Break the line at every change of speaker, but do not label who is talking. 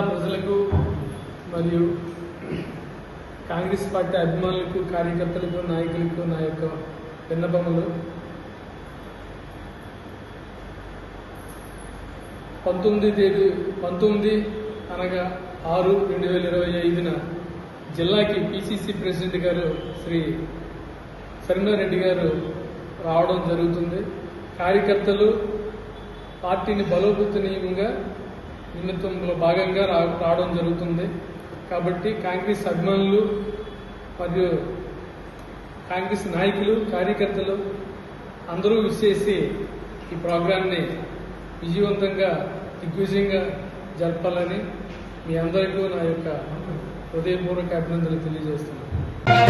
జిల్లా ప్రజలకు మరియు కాంగ్రెస్ పార్టీ అభిమానులకు కార్యకర్తలకు నాయకులకు నా యొక్క విన్నపములు పంతొమ్మిది తేదీ పంతొమ్మిది అనగా ఆరు రెండు వేల ఇరవై ఐదున జిల్లాకి పిసిసి ప్రెసిడెంట్ గారు శ్రీ రెడ్డి గారు రావడం జరుగుతుంది. కార్యకర్తలు పార్టీని బలోపేతనీయంగా నిమిత్తంలో భాగంగా రా రావడం జరుగుతుంది. కాబట్టి కాంగ్రెస్ అభిమానులు మరియు కాంగ్రెస్ నాయకులు కార్యకర్తలు అందరూ విచ్చేసి ఈ ప్రోగ్రాంని విజయవంతంగా దిగ్విజయంగా జరపాలని మీ అందరికీ నా యొక్క హృదయపూర్వక అభినందనలు తెలియజేస్తున్నాను.